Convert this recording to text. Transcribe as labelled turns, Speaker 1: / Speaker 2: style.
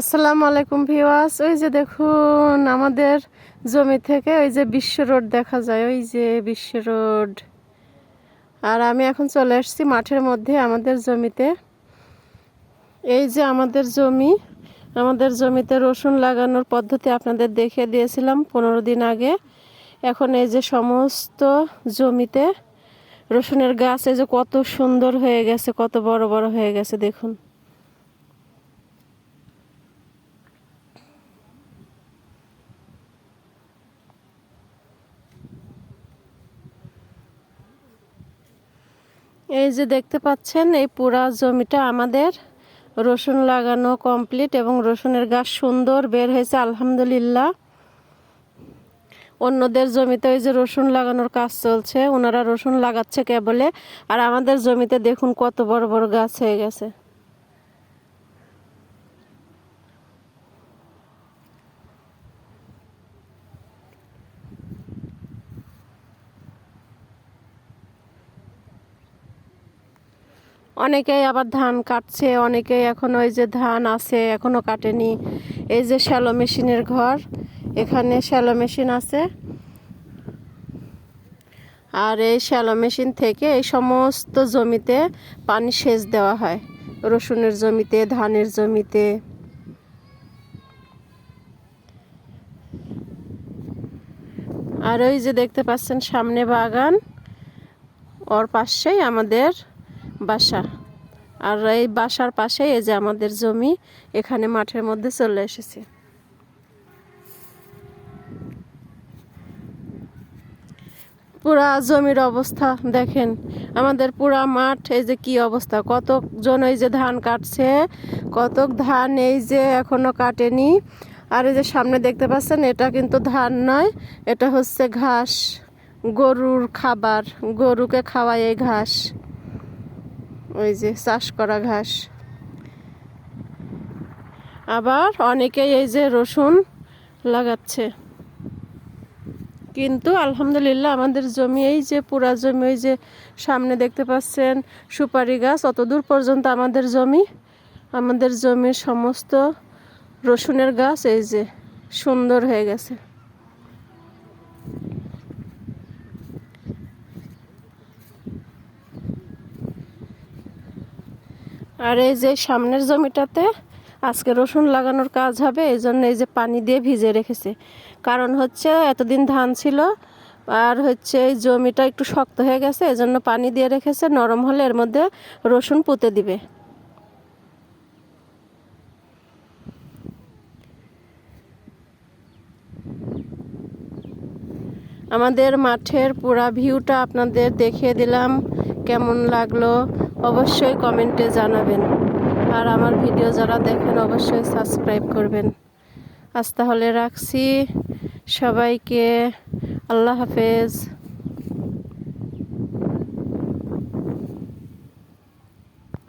Speaker 1: আসসালামু আলাইকুম ভিওয়াস ওই যে দেখুন, আমাদের জমি থেকে ওই যে বিশ্ব রোড দেখা যায়, ওই যে বিশ্ব রোড। আর আমি এখন চলে এসেছি মাঠের মধ্যে আমাদের জমিতে। এই যে আমাদের জমি, আমাদের জমিতে রসুন লাগানোর পদ্ধতি আপনাদের দেখিয়ে দিয়েছিলাম পনেরো দিন আগে। এখন এই যে সমস্ত জমিতে রসুনের গাছ, এই যে কত সুন্দর হয়ে গেছে, কত বড় বড় হয়ে গেছে, দেখুন। এই যে দেখতে পাচ্ছেন, এই পুরা জমিটা আমাদের রসুন লাগানো কমপ্লিট এবং রসুনের গাছ সুন্দর বের হয়েছে, আলহামদুলিল্লাহ। অন্যদের জমিতে ওই যে রসুন লাগানোর কাজ চলছে, ওনারা রসুন লাগাচ্ছে কেবলে। আর আমাদের জমিতে দেখুন কত বড় বড় গাছ হয়ে গেছে। অনেকেই আবার ধান কাটছে, অনেকেই এখন ওই যে ধান আছে, এখনও কাটেনি। এই যে শ্যালো মেশিনের ঘর, এখানে শ্যালো মেশিন আছে। আর এই শ্যালো মেশিন থেকে এই সমস্ত জমিতে পানি সেচ দেওয়া হয়, রসুনের জমিতে, ধানের জমিতে। আর ওই যে দেখতে পাচ্ছেন সামনে বাগান, ওর পাশেই আমাদের বাসা। আর এই বাসার পাশে এই যে আমাদের জমি, এখানে মাঠের মধ্যে চলে এসেছে। পুরা জমির অবস্থা দেখেন, আমাদের পুরা মাঠ, এই যে কি অবস্থা? কতজন এই যে ধান কাটছে, কতক ধান এই যে এখনও কাটেনি। আর এই যে সামনে দেখতে পাচ্ছেন, এটা কিন্তু ধান নয়, এটা হচ্ছে ঘাস। গরুর খাবার, গরুকে খাওয়ায় এই ঘাস। ওই যে চাষ করা ঘাস। আবার অনেকেই এই যে রসুন লাগাচ্ছে। কিন্তু আলহামদুলিল্লাহ আমাদের জমি এই যে পুরা জমি ওই যে সামনে দেখতে পাচ্ছেন সুপারি গাছ, অত দূর পর্যন্ত আমাদের জমি। আমাদের জমির সমস্ত রসুনের গাছ এই যে সুন্দর হয়ে গেছে। আর এই যে সামনের জমিটাতে আজকে রসুন লাগানোর কাজ হবে, এই জন্য এই যে পানি দিয়ে ভিজে রেখেছে। কারণ হচ্ছে এতদিন ধান ছিল, আর হচ্ছে এই জমিটা একটু শক্ত হয়ে গেছে, এই জন্য পানি দিয়ে রেখেছে, নরম হলে এর মধ্যে রসুন পুঁতে দিবে। আমাদের মাঠের পুরা ভিউটা আপনাদের দেখিয়ে দিলাম, কেমন লাগল? অবশ্যই কমেন্টে জানাবেন। আর আমার ভিডিও যারা দেখেন, অবশ্যই সাবস্ক্রাইব করবেন। আজ তাহলে রাখছি। সবাইকে আল্লাহ হাফেজ।